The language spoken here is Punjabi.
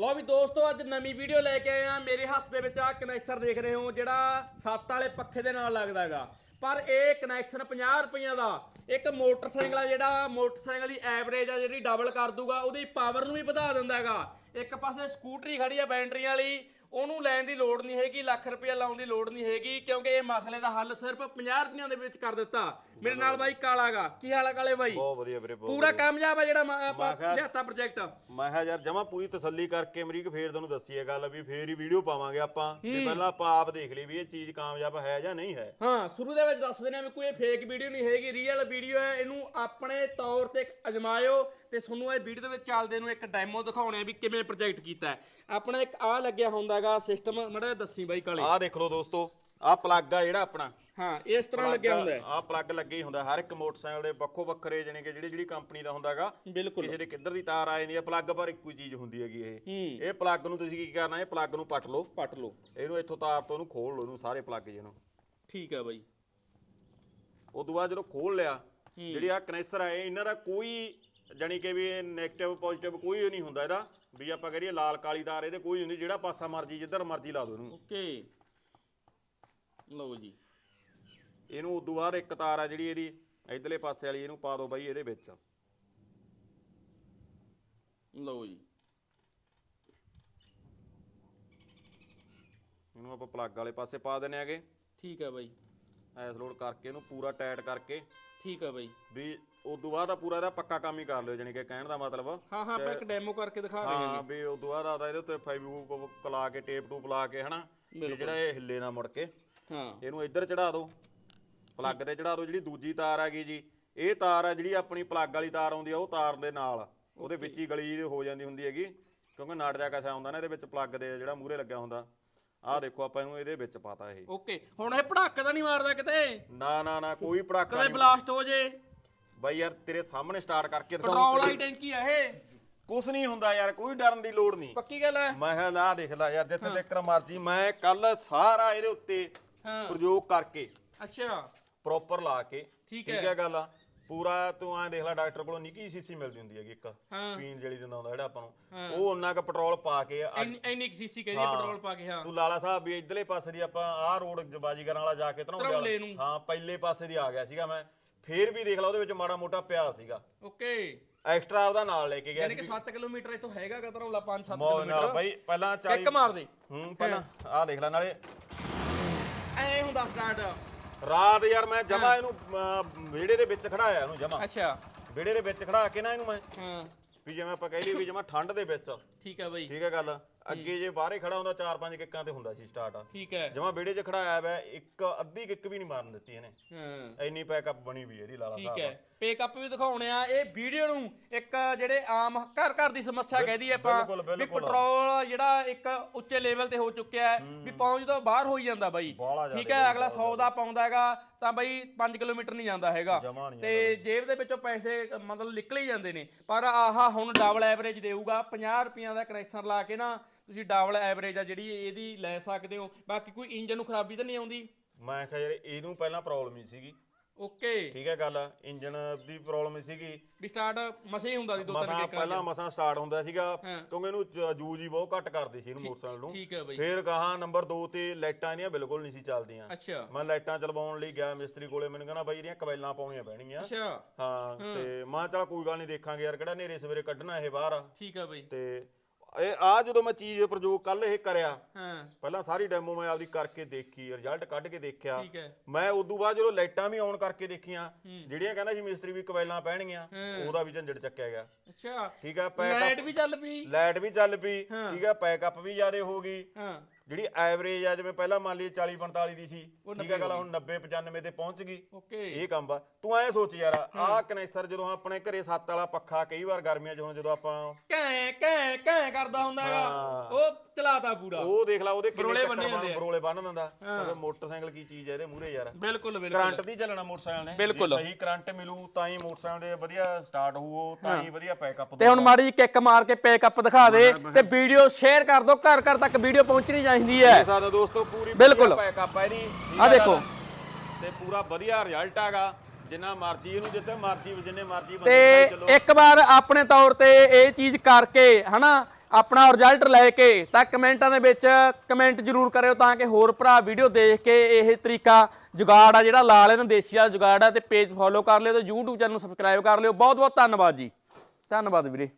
ਲਓ ਵੀ ਦੋਸਤੋ, ਅੱਜ ਨਵੀਂ ਵੀਡੀਓ ਲੈ ਕੇ ਆਏ ਆ ਮੇਰੇ ਹੱਥ ਦੇ ਵਿੱਚ ਆ ਕਨੈਕਸਰ ਦੇਖ ਰਹੇ ਹੋ, ਜਿਹੜਾ ਸੱਤ ਵਾਲੇ ਪੱਖੇ ਦੇ ਨਾਲ ਲੱਗਦਾ ਹੈਗਾ। ਪਰ ਇਹ ਕਨੈਕਸ਼ਨ 50 ਰੁਪਈਆਂ ਦਾ। ਇੱਕ ਮੋਟਰਸਾਈਕਲ ਆ ਜਿਹੜਾ, ਮੋਟਰਸਾਈਕਲ ਦੀ ਐਵਰੇਜ ਆ ਜਿਹੜੀ ਡਬਲ ਕਰ ਦੂਗਾ, ਉਹਦੀ ਪਾਵਰ ਨੂੰ ਵੀ ਵਧਾ ਦਿੰਦਾ ਹੈਗਾ। ਇੱਕ ਪਾਸੇ ਸਕੂਟਰੀ ਖੜੀ ਆ ਬੈਟਰੀ ਵਾਲੀ। ਉਹਨੂੰ ਲੈਣ ਦੀ ਲੋੜ ਨਹੀਂ ਹੈਗੀ ਲੱਖ ਰੁਪਇਆ ਲਾਉਣ ਦੀ ਲੋੜ ਨਹੀਂ ਹੈਗੀ ਕਿਉਂਕਿ ਇਹ ਮਸਲੇ ਦਾ ਹੱਲ ਸਿਰਫ 50 ਰੁਪਈਆਂ ਦੇ ਵਿੱਚ ਕਰ ਦਿੱਤਾ। ਮੇਰੇ ਨਾਲ ਬਾਈ ਕਾਲਾਗਾ। ਕੀ ਹਾਲ ਆ ਕਾਲੇ ਬਾਈ? ਬਹੁਤ ਵਧੀਆ ਵੀਰੇ ਬਹੁਤ ਪੂਰਾ ਕਾਮਯਾਬ ਆ ਜਿਹੜਾ ਮ- ਆਪਾਂ ਕਿਹਾ- ਲਿਆਤਾ ਪ੍ਰੋਜੈਕਟ ਮੈਂ ਕਿਹਾ ਯਾਰ ਜਮਾ ਪੂਰੀ ਤਸੱਲੀ ਕਰਕੇ ਅਮਰੀਕ ਫੇਰ ਤੁਹਾਨੂੰ ਦੱਸੀ ਇਹ ਗੱਲ ਵੀ ਫੇਰ ਹੀ ਵੀਡੀਓ ਪਾਵਾਂਗੇ ਆਪਾਂ ਵੀ ਪਹਿਲਾਂ ਆਪਾਂ ਆਪ ਦੇਖ ਲਈ ਵੀ ਇਹ ਚੀਜ਼ ਕਾਮਯਾਬ ਹੈ ਜਾਂ ਨਹੀਂ ਹੈ। ਹਾਂ ਸ਼ੁਰੂ ਦੇ ਵਿੱਚ ਦੱਸ ਦਿੰਦੇ ਆ ਵੀ ਕੋਈ ਫੇਕ ਵੀਡੀਓ ਨਹੀਂ ਹੈਗੀ ਰੀਅਲ ਵੀਡੀਓ ਹੈ। ਇਹਨੂੰ ਆਪਣੇ ਤੌਰ ਤੇ ਅਜਮਾਇਓ ਤੇ ਤੁਹਾਨੂੰ ਇਹ ਵੀਡੀਓ ਦੇ ਵਿੱਚ ਚੱਲਦੇ ਨੂੰ ਇੱਕ ਡੈਮੋ ਦਿਖਾਉਣੇ ਆ ਵੀ ਕਿਵੇਂ ਪ੍ਰੋਜੈਕਟ ਕੀਤਾ ਹੈ। ਆਪਣਾ ਇੱਕ ਆ ਲੱਗਿਆ ਹੁੰਦਾਗਾ ਸਿਸਟਮ ਮੜਾ ਦੱਸੀ ਬਾਈ ਕਾਲੇ। ਆਹ ਦੇਖ ਲਓ ਦੋਸਤੋ ਆਹ ਪਲੱਗ ਆ ਜਿਹੜਾ ਆਪਣਾ। ਹਾਂ ਇਸ ਤਰ੍ਹਾਂ ਲੱਗਿਆ ਹੁੰਦਾ ਹੈ। ਆਹ ਪਲੱਗ ਲੱਗੇ ਹੀ ਹੁੰਦਾ ਹਰ ਇੱਕ ਮੋਟਰਸਾਈਕਲ ਦੇ ਵੱਖੋ ਵੱਖਰੇ ਜਾਣੀ ਕਿ ਜਿਹੜੀ ਜਿਹੜੀ ਕੰਪਨੀ ਦਾ ਹੁੰਦਾਗਾ ਬਿਲਕੁਲ। ਕਿਸੇ ਦੇ ਕਿੱਧਰ ਦੀ ਤਾਰ ਆ ਜਾਂਦੀ ਹੈ ਪਲੱਗ ਪਰ ਇੱਕੋ ਹੀ ਚੀਜ਼ ਹੁੰਦੀ ਹੈਗੀ ਇਹ। ਇਹ ਪਲੱਗ ਨੂੰ ਤੁਸੀਂ ਕੀ ਕਰਨਾ ਇਹ ਪਲੱਗ ਨੂੰ ਪੱਟ ਲਓ। ਪੱਟ ਲਓ। ਇਹਨੂੰ ਇੱਥੋਂ ਤਾਰ ਤੋਂ ਇਹਨੂੰ ਖੋਲ ਲਓ ਇਹਨੂੰ ਸਾਰੇ ਪਲੱਗ ਜਿਹਨੂੰ ਠੀਕ ਹੈ ਬਾਈ। ਉਦੋਂ ਬਾਅਦ ਜਦੋਂ ਖੋਲ ਲਿਆ ਜਿਹੜੀ ਆ ਕਨੈਕਸਰ ਆ ਇਹ ਇਹਨਾਂ ਦਾ ਕੋਈ ਜਾਨੀ ਕਿ ਵੀ ਇਹ 네ਗੇਟਿਵ ਪੋਜ਼ਿਟਿਵ ਕੋਈ ਨਹੀਂ ਹੁੰਦਾ ਇਹਦਾ ਵੀ ਆਪਾਂ ਕਰੀਏ ਲਾਲ ਕਾਲੀ ਤਾਰ ਇਹਦੇ ਕੋਈ ਨਹੀਂ ਹੁੰਦੀ ਜਿਹੜਾ ਪਾਸਾ ਮਰਜ਼ੀ ਜਿੱਧਰ ਮਰਜ਼ੀ ਲਾ ਦਿਓ ਇਹਨੂੰ। ਓਕੇ। ਲਓ ਜੀ। ਇਹਨੂੰ ਉਦੋਂ ਬਾਅਦ ਇੱਕ ਤਾਰ ਆ ਜਿਹੜੀ ਇਹਦੀ ਇਧਰਲੇ ਪਾਸੇ ਵਾਲੀ ਇਹਨੂੰ ਪਾ ਦਿਓ ਬਾਈ ਇਹਦੇ ਵਿੱਚ। ਲਓ ਜੀ। ਇਹਨੂੰ ਆਪਾਂ ਪਲੱਗ ਵਾਲੇ ਪਾਸੇ ਪਾ ਦਿੰਨੇ ਆਗੇ ਠੀਕ ਹੈ ਬਾਈ। ਐਸ ਲੋਡ ਕਰਕੇ ਇਹਨੂੰ ਪੂਰਾ ਟਾਈਟ ਕਰਕੇ। ਠੀਕ ਹੈ ਬਾਈ। ਵੀ ਉਦੋਂ ਬਾਅਦ ਆ ਪੂਰਾ ਇਹਦਾ ਪੱਕਾ ਕੰਮ ਹੀ ਕਰ ਲਿਓ ਜਾਨੀ ਕਿ ਕਹਿਣ ਦਾ ਮਤਲਬ। ਹਾਂ ਹਾਂ ਆਪਾਂ ਇੱਕ ਡੈਮੋ ਕਰਕੇ ਦਿਖਾ ਰਹੇ ਹਾਂ ਹਾਂ ਵੀ ਉਦੋਂ ਬਾਅਦ ਆਦਾ ਇਹਦੇ ਉੱਤੇ ਫਾਈਬਰ ਲਾ ਕੇ ਟੇਪ ਟੂਪ ਲਾ ਕੇ ਹਨਾ? ਵੀ ਜਿਹੜਾ ਇਹ ਹਿੱਲੇ ਨਾ ਮੁੜ ਕੇ। ਹਾਂ। ਇਹਨੂੰ ਇੱਧਰ ਚੜਾ ਦਿਓ ਪਲੱਗ ਤੇ ਚੜਾ ਦਿਓ ਜਿਹੜੀ ਦੂਜੀ ਤਾਰ ਹੈਗੀ ਜੀ। ਇਹ ਤਾਰ ਆ ਜਿਹੜੀ ਆਪਣੀ ਪਲੱਗ ਵਾਲੀ ਤਾਰ ਆਉਂਦੀ ਆ ਉਹ ਤਾਰ ਦੇ ਨਾਲ। ਉਹਦੇ ਵਿੱਚ ਹੀ ਗਲੀ ਹੋ ਜਾਂਦੀ ਹੁੰਦੀ ਹੈਗੀ। ਕਿਉਂਕਿ ਨਾਟ ਜਾ ਕਸਾ ਹੁੰਦਾ ਨਾ ਇਹਦੇ ਵਿੱਚ ਪਲੱਗ ਦੇ ਜਿਹੜਾ ਮੂਹਰੇ ਲੱਗਿਆ ਹੁੰਦਾ। ਆਹ ਦੇਖੋ ਆਪਾਂ ਇਹਨੂੰ ਇਹਦੇ ਵਿੱਚ ਪਾਤਾ ਇਹ। ਓਕੇ ਹੁਣ ਇਹ ਪੜਾਕਾ ਤਾਂ ਨਹੀਂ ਮਾਰਦਾ ਕਿਤੇ? ਨਾ ਨਾ ਨਾ ਕੋਈ ਪੜਾਕਾ ਕਦੇ ਨਹੀਂ। ਬਲਾਸਟ ਹੋ ਜੇ। ਬਾਈ ਯਾਰ ਤੇਰੇ ਸਾਹਮਣੇ ਸਟਾਰਟ ਕਰਕੇ ਪੈਟਰੋਲ ਵਾਲੀ ਟੈਂਕੀ ਆ ਇਹ। ਕੁਛ ਨਹੀਂ ਹੁੰਦਾ ਯਾਰ ਕੋਈ ਡਰਨ ਦੀ ਲੋੜ ਨਹੀਂ। ਪੱਕੀ ਗੱਲ ਹੈ ਮੈਂ ਕਿਹਾ ਨਾ ਦੇਖ ਲੈ ਯਾਰ ਜਿੱਥੇ ਤੱਕ ਮਰਜ਼ੀ ਮੈਂ ਕੱਲ ਸਾਰਾ ਇਹਦੇ ਉੱਤੇ ਹਾਂ। ਪ੍ਰਯੋਗ ਕਰਕੇ ਅੱਛਾ। ਪ੍ਰੋਪਰ ਲਾ ਕੇ ਠੀਕ ਹੈ ਗੱਲ ਆ? ਪੂਰਾ ਤੂੰ ਐ ਦੇਖ ਲੈ ਡਾਕਟਰ ਕੋਲੋਂ ਨਿੱਕੀ ਸੀਸੀ ਮਿਲਦੀ ਹੁੰਦੀ ਹੈਗੀ ਇੱਕ ਹਾਂ। ਪੀਣ ਜਿਹੜੀ ਦਿੰਦਾ ਹੁੰਦਾ ਜਿਹੜਾ ਆਪਾਂ ਨੂੰ ਉਹ ਉਹਨਾਂ ਕ ਪੈਟਰੋਲ ਪਾ ਕੇ ਆ- ਇੰਨੀ ਇੰਨੀ ਸੀਸੀ ਕਹਿੰਦੀ ਹਾਂ। ਪੈਟਰੋਲ ਪਾ ਕੇ ਹਾਂ। ਤੂੰ ਲਾਲਾ ਸਾਹਿਬ ਵੀ ਇਧਰਲੇ ਪਾਸੇ ਦੀ ਆਪਾਂ ਆਹ ਰੋਡ ਬਾਜੀਗਰਾਂ ਵਾਲਾ ਜਾ ਕੇ ਧਰੌਲੇ ਨੂੰ। ਹਾਂ ਪਹਿਲੇ ਪਾਸੇ ਦੀ ਆ ਗਿਆ ਸੀਗਾ ਮੈਂ। ਫੇਰ ਵੀ ਦੇਖ ਲਾ ਉਹਦੇ ਵਿੱਚ ਮਾੜਾ ਮੋਟਾ ਪਿਆ ਸੀਗਾ। ਓਕੇ। ਐਕਸਟਰਾ ਉਹਦਾ ਨਾਲ ਲੈ ਕੇ ਗਿਆ ਯਾਨੀ ਕਿ 7 ਕਿਲੋਮੀਟਰ ਇੱਥੋਂ ਹੈਗਾ ਕਤਰੋਲਾ 5-7 ਮੌਜ ਨਾਲ ਕਿਲੋਮੀਟਰ ਬਾਈ ਪਹਿਲਾਂ ਚੈੱਕ 40 ਮਾਰ ਦੇ। ਹੂੰ ਪਹਿਲਾਂ ਆਹ ਦੇਖ ਲੈ ਨਾਲੇ। ਐ ਹੁੰਦਾ ਸਟਾਰਟ। ਰਾਤ ਯਾਰ ਮੈਂ ਜਮਾ ਇਹਨੂੰ ਵਿਹੜੇ ਦੇ ਵਿੱਚ ਖੜਾਇਆ ਇਹਨੂੰ ਜਮਾ। ਅੱਛਾ। ਵਿਹੜੇ ਦੇ ਵਿੱਚ ਖੜਾ ਕੇ ਨਾ ਇਹਨੂੰ ਮੈਂ। ਹਾਂ। ਵੀ ਜਿਵੇਂ ਆਪਾਂ ਕਹਿ ਲਈਏ ਵੀ ਜਮਾ ਠੰਡ ਦੇ ਵਿੱਚ। ਠੀਕ ਹੈ ਬਾਈ। ਠੀਕ ਹੈ ਗੱਲ? ਅੱਗੇ ਜੇ ਬਾਹਰੇ ਖੜਾ ਹੁੰਦਾ ਚਾਰ ਪੰਜ ਕਿੱਕਾਂ ਤੇ ਹੁੰਦਾ ਸੀ ਸਟਾਰਟ ਠੀਕ ਹੈ। ਜਮਾ ਵਿਹੜੇ 'ਚ ਖੜਾਇਆ ਵੈ ਇੱਕ ਅੱਧੀ ਕਿੱਕ ਵੀ ਨਹੀਂ ਮਾਰਨ ਦਿੱਤੀ ਇਹਨੇ। ਹਾਂ। ਇੰਨੀ ਪੈਕਅਪ ਬਣੀ ਵੀ ਇਹਦੀ ਲਾਲਾ ਠੀਕ ਹੈ। ਪੇਕਅਪ ਵੀ ਦਿਖਾਉਣੇ ਆ। ਇਹ ਵੀਡੀਓ ਨੂੰ ਇੱਕ ਜਿਹੜੇ ਆਮ ਘਰ ਘਰ ਦੀ ਸਮੱਸਿਆ ਕਹਿਦੀ ਆਪਾਂ ਵੀ। ਪੈਟਰੋਲ ਜਿਹੜਾ ਇੱਕ ਉੱਚੇ ਲੈਵਲ ਤੇ ਹੋ ਚੁੱਕਿਆ ਹੈ ਵੀ ਪਹੁੰਚ ਤੋਂ ਬਾਹਰ ਹੋਈ ਜਾਂਦਾ ਬਾਈ। ਬਾਹਲਾ ਠੀਕ ਹੈ ਅਗਲਾ 100 ਦਾ ਪਾਉਂਦਾ ਹੈਗਾ ਤਾਂ ਬਾਈ 5 ਕਿਲੋਮੀਟਰ ਨਹੀਂ ਜਾਂਦਾ ਹੈਗਾ। ਜਮਾਂ ਨਹੀਂ ਤੇ ਜੇਬ ਦੇ ਵਿੱਚੋਂ ਪੈਸੇ ਮਤਲਬ ਨਿਕਲ ਹੀ ਜਾਂਦੇ ਨੇ। ਪਰ ਆਹਾ ਹੁਣ ਡਬਲ ਐਵਰੇਜ ਦੇਊਗਾ 50 ਰੁਪਈਆਂ ਦਾ ਕਨੈਕਸ਼ਨ ਲਾ ਕੇ ਨਾ ਤੁਸੀਂ ਡਬਲ ਐਵਰੇਜ ਆ ਜਿਹੜੀ ਇਹਦੀ ਲੈ ਸਕਦੇ ਹੋ। ਬਾਕੀ ਕੋਈ ਇੰਜਨ ਨੂੰ ਖਰਾਬੀ ਤਾਂ ਨਹੀਂ ਆਉਂਦੀ? ਮੈਂ ਕਿਹਾ ਯਾਰ ਇਹਨੂੰ ਪਹਿਲਾਂ ਪ੍ਰੋਬਲਮ ਹੀ ਸੀਗੀ। ਓਕੇ। ਠੀਕ ਹੈ ਗੱਲ ਇੰਜਨ ਦੀ ਪ੍ਰੋਬਲਮ ਸੀਗੀ। ਵੀ ਸਟਾਰਟ ਮਸੇ ਹੀ ਹੁੰਦਾ ਸੀ ਦੋ ਤਿੰਨ ਮਸਾਂ ਕਿੱਕਾਂ ਪਹਿਲਾਂ ਮਸਾਂ ਸਟਾਰਟ ਹੁੰਦਾ ਸੀਗਾ ਹਾਂ। ਕਿਉਂਕਿ ਇਹਨੂੰ ਜ- ਜੂਜ ਹੀ ਬਹੁਤ ਘੱਟ ਕਰਦੀ ਸੀ ਇਹਨੂੰ ਮੋਟਰਸਾਈਕਲ ਨੂੰ। ਠੀਕ ਹੈ ਬਾਈ। ਫੇਰ ਗਾਹਾਂ ਨੰਬਰ 2 ਤੇ ਲਾਈਟਾਂ ਇਹਦੀਆਂ ਬਿਲਕੁਲ ਨਹੀਂ ਸੀ ਚੱਲਦੀਆਂ। ਅੱਛਾ। ਮੈਂ ਲਾਈਟਾਂ ਚਲਵਾਉਣ ਲਈ ਗਿਆ ਮਿਸਤਰੀ ਕੋਲੇ ਮੈਨੂੰ ਕਹਿੰਦਾ ਬਾਈ ਇਹਦੀਆਂ ਕਵੈਲਾਂ ਪਾਉਣੀਆਂ ਪੈਣਗੀਆਂ। ਅੱਛਾ। ਹਾਂ ਤੇ ਮੈਂ ਕਿਹਾ ਚੱਲ ਕੋਈ ਗੱਲ ਨਹੀਂ ਦੇਖਾਂਗੇ ਯਾਰ ਕਿਹੜਾ ਨੇਰੇ ਸਵੇਰੇ ਕੱਢਣਾ ਇਹ ਬਾਹਰ ਆ। ਠੀਕ ਹੈ ਬਾਈ। ਤੇ ਇਹ ਆ ਜਦੋਂ ਮੈਂ ਚੀਜ਼ ਪ੍ਰਯੋਗ ਕੱਲ ਇਹ ਕਰਿਆ ਹਾਂ। ਪਹਿਲਾਂ ਸਾਰੀ ਡੈਮੋ ਮੈਂ ਆਪਦੀ ਕਰਕੇ ਦੇਖੀ ਰਿਜ਼ਲਟ ਕੱਢ ਕੇ ਦੇਖਿਆ। ਠੀਕ ਹੈ। ਮੈਂ ਉਦੋਂ ਬਾਅਦ ਜਦੋਂ ਲਾਈਟਾਂ ਵੀ ਆਨ ਕਰਕੇ ਦੇਖੀਆਂ ਜਿਹੜੀਆਂ ਕਹਿੰਦਾ ਸੀ ਮਿਸਤਰੀ ਵੀ ਕਵੈਲਾਂ ਪੈਣਗੀਆਂ ਉਹਦਾ ਵੀ ਝੰਡੜ ਚੱਕਿਆ ਗਿਆ। ਅੱਛਾ। ਠੀਕ ਆ ਪੈਕ ਲਾਈਟ ਵੀ ਚੱਲ ਪਈ। ਲਾਈਟ ਵੀ ਚੱਲ ਪਈ। ਠੀਕ ਆ ਪੈਕਅਪ ਵੀ ਜ਼ਿਆਦੇ ਹੋ ਗਈ। ਹਾਂ। ਜਿਹੜੀ ਐਵਰੇਜ ਆ ਜਿਵੇਂ ਪਹਿਲਾਂ ਮੰਨ ਲਈ 40 45 ਦੀ ਸੀ ਠੀਕ ਆ ਗੱਲ ਹੁਣ 90 95 ਤੇ ਪਹੁੰਚ ਗਈ। ਓਕੇ। ਇਹ ਕੰਮ ਵਾ ਤੂੰ ਐ ਸੋਚ ਯਾਰ ਆਹ ਕਨੈਕਸਰ ਜਦੋਂ ਆਪਣੇ ਘਰੇ ਸੱਤ ਵਾਲਾ ਪੱਖਾ ਕਈ ਵਾਰ ਗਰਮੀਆਂ 'ਚ ਹੁਣ ਜਦੋਂ ਆਪਾਂ ਕੈਂ ਕੈਂ ਕੈਂ ਕਰਦਾ ਹੁੰਦਾ ਹੈਗਾ? ਉਹ ਚਲਾਤਾ ਪੂਰਾ। ਉਹ ਦੇਖ ਲਾ ਉਹਦੇ ਕਿੰਨੇ ਬਰੋਲੇ ਚੱਕਰ ਬੰਨੇ ਹੁੰਦੇ ਆ। ਬਰੋਲੇ ਬੰਨ ਦਿੰਦਾ। ਮਤਲਬ ਮੋਟਰਸਾਈਕਲ ਕੀ ਚੀਜ਼ ਹੈ ਇਹਦੇ ਮੂਹਰੇ ਯਾਰ। ਬਿਲਕੁਲ ਬਿਲਕੁਲ। ਕਰੰਟ ਦੀ ਚੱਲਣਾ ਮੋਟਰਸਾਈਕਲ ਨੇ। ਬਿਲਕੁਲ। ਜੇ ਸਹੀ ਕਰੰਟ ਮਿਲੂ ਤਾਂ ਹੀ ਮੋਟਰਸਾਈਕਲ ਦੇ ਵਧੀਆ ਸਟਾਰਟ ਹੋਊ ਤਾਂ ਹੀ ਵਧੀਆ ਪੈਕਅਪ ਤੇ ਹੁਣ ਮਾੜੀ ਜੀ ਕਿੱਕ ਮਾਰ ਕੇ ਪੈਕਅਪ ਦਿਖਾ ਦੇ ਤੇ ਵੀਡੀਓ ਸ਼ੇਅਰ ਕਰ ਦਿਓ ਘਰ ਘਰ ਤੱਕ ਵੀਡੀਓ ਪਹੁੰਚਣੀ ਚਾਹੀਦੀ। ਹੈ। ਸਾਡਾ ਦੋਸਤੋ ਪੂਰੀ ਬਿਲਕੁਲ। ਪੈਕਅਪ ਹੈ ਇਹਦੀ। ਆਹ ਆ ਦੇਖੋ। ਤੇ ਪੂਰਾ ਵਧੀਆ ਰਿਜ਼ਲਟ ਹੈਗਾ ਜਿੰਨਾ ਮਰਜ਼ੀ ਇਹਨੂੰ ਜਿੱਥੇ ਮਰਜ਼ੀ ਜਿੰਨੇ ਮਰਜ਼ੀ ਬੰਦੇ ਤੇ ਇੱਕ ਵਾਰ ਆਪਣੇ ਤੌਰ ਤੇ ਇਹ ਚੀਜ਼ ਕਰਕੇ ਹਨਾ ਆਪਣਾ ਰਿਜ਼ਲਟ ਲੈ ਕੇ ਤਾਂ ਕਮੈਂਟਾਂ ਦੇ ਵਿੱਚ ਕਮੈਂਟ ਜ਼ਰੂਰ ਕਰਿਓ ਤਾਂ ਕਿ ਹੋਰ ਭਰਾ ਵੀਡੀਓ ਦੇਖ ਕੇ ਇਹ ਤਰੀਕਾ ਜੁਗਾੜ ਆ ਜਿਹੜਾ ਲਾ ਲੈਣ ਦੇਸੀ ਵਾਲਾ ਜੁਗਾੜ ਆ ਤੇ ਪੇਜ ਫੋਲੋ ਕਰ ਲਿਓ ਤੇ YouTube ਚੈਨਲ ਨੂੰ ਸਬਸਕ੍ਰਾਈਬ ਕਰ ਲਿਓ। ਬਹੁਤ ਬਹੁਤ ਧੰਨਵਾਦ ਜੀ। ਧੰਨਵਾਦ ਵੀਰੇ।